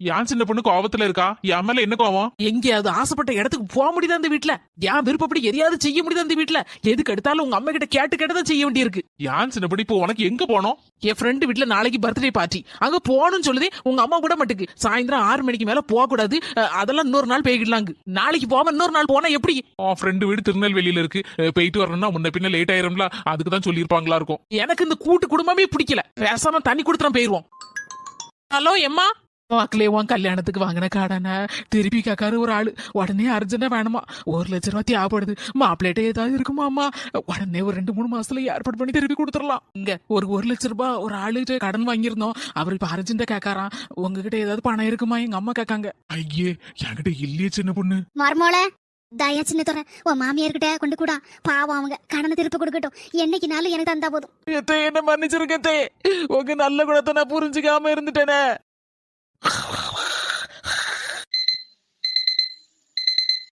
ஏன் சின்ன பொண்ணு கோவத்துல இருக்கா? என் மேல என்ன கோவம்? எங்கேயாவது ஆசைப்பட்ட இடத்துக்கு போக முடியுதா அந்த வீட்ல? என் விருப்பப்படி எதையாவது செய்ய முடியுதா அந்த வீட்ல? எதுக்கு எடுத்தாலும் உங்க அம்மா கிட்ட கேட்டு கேட்டதான் செய்ய வேண்டியிருக்கு. ஏன் சின்ன பொண்ணு இப்போ உனக்கு எங்க போனோம்? என் ஃப்ரெண்டு வீட்ல நாளைக்கு பர்த்டே பார்ட்டி அங்க போகணும்னு சொல்லுதே உங்க அம்மா கூட மட்டுக்கு. சாயந்தரம் ஆறு மணிக்கு மேல போக கூடாது அதெல்லாம் இன்னொரு நாள் போய்கிடலாங்க நாளைக்கு போகாம இன்னொரு நாள் போனா எப்படி? உன் ஃப்ரெண்டு வீடு திருநெல்வேலியில இருக்கு. போயிட்டு வரணும்னா முன்ன பின்ன லேட் ஆயிரும்ல. அதுக்கு தான் சொல்லியிருப்பாங்களா இருக்கும். எனக்கு இந்த கூட்டு குடும்பமே பிடிக்கல. பேசாம தண்ணி கொடுத்துறோம் போயிருவோம். ஹலோ எம்மா? வாக்கிலே உன் கல்யாணத்துக்கு வாங்கின காடான. திருப்பி கேட்காரு ஒரு ஆளு. உடனே அர்ஜென்டா வேணுமா? ஒரு லட்ச ரூபா தேவைப்படுது மாப்பிள்ளைகிட்ட ஏதாவது இருக்குமா அம்மா? உடனே ஒரு ரெண்டு மூணு மாசத்துல ஏற்பாடு பண்ணி திருப்பி கொடுத்துடலாம். இங்க ஒரு ஒரு லட்ச ரூபாய் ஒரு ஆளுகிட்ட கடன் வாங்கியிருந்தோம். அவர் இப்ப அர்ஜென்டா கேட்காராம். உங்ககிட்ட ஏதாவது பணம் இருக்குமா? எங்க அம்மா கேட்காங்க. ஐயே என்கிட்ட இல்லையே சின்ன பொண்ணு. மர்மோள தயா சின்ன துறை உன் மாமியார்கிட்ட கொண்டு கூடா. பாவம் அவங்க. கடனை திருப்பி கொடுக்கட்டும். என்னைக்குனாலும் எனக்கு தந்தா போதும். என்ன மன்னிச்சிருக்கேன் தே உங்க நல்ல குணத்தை நான் புரிஞ்சுக்காம இருந்துட்டேனே.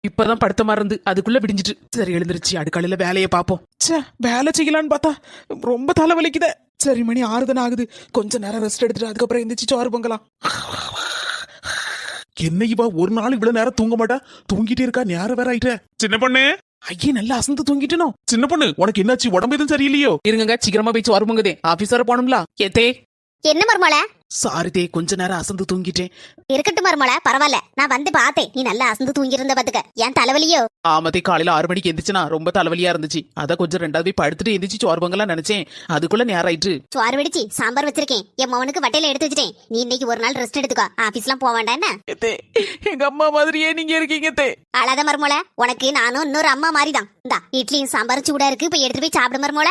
இப்பதான் படுத்த இருந்து அதுக்குள்ள விடிஞ்சிட்டு. சரி எழுந்திருச்சு. அடுக்காலையில வேலையை பார்ப்போம். ச்சே வேலை செய்யலான்னு பார்த்தா ரொம்ப தலை வலிக்குதே சரி மணி ஆறு தானே ஆகுது. கொஞ்ச நேரம் ரெஸ்ட் எடுத்துட்டு அதுக்கப்புறம் எந்திரிச்சு சோறு பொங்கலாம். என்ன இவ ஒரு நாள் இவ்வளவு நேரம் தூங்க மாட்டா? தூங்கிட்டே இருக்கா? நேரம் வேற ஆயிட்ட. சின்ன பொண்ணு? ஐயே நல்லா அசந்து தூங்கிட்டனோ? சின்ன பொண்ணு உனக்கு என்னாச்சு? உடம்பு எதுவும் சரியில்லையோ? இருங்கங்க சீக்கிரமா போய் சோறு பொங்குதே. ஆபீஸர போகணும்ல. ஏத்தே. என்ன மர்மோள? சாரி தே கொஞ்ச நேரம் அசந்து தூங்கிட்டேன். இருக்கட்டும் மர்மோள பரவாயில்ல. நான் வந்து பார்த்தேன். நீ நல்லா அசந்து தூங்கி இருந்த பாத்துக்க. ஏன் தலைவலியோ? ஆமதே காலையில ஆறு மணிக்கு எந்திரிச்சுனா? ரொம்ப தலைவலியா இருந்துச்சு. அத கொஞ்சம் ரெண்டாவது போய் படுத்துட்டு எந்திரிச்சு சோறு பொங்கலாம் நினைச்சேன். அதுக்குள்ள நேரம் ஆயிட்டு சோறு வெடிச்சு சாம்பார் வச்சிருக்கேன். என் மவனுக்கு வட்டையில எடுத்து வச்சிட்டேன். நீ இன்னைக்கு ஒரு நாள் ரெஸ்ட் எடுத்துக்கோ. ஆபீஸ்லாம் போக வேண்டாம் என்ன? தே எங்க அம்மா மாதிரியே நீங்க இருக்கீங்க தே அழாத மர்மோள உனக்கு நானும் இன்னொரு அம்மா மாதிரி தான் இந்தா இட்லியும் சாம்பாரும் சூடா இருக்கு. போய் எடுத்துட்டு போய் சாப்பிடு மர்மோள.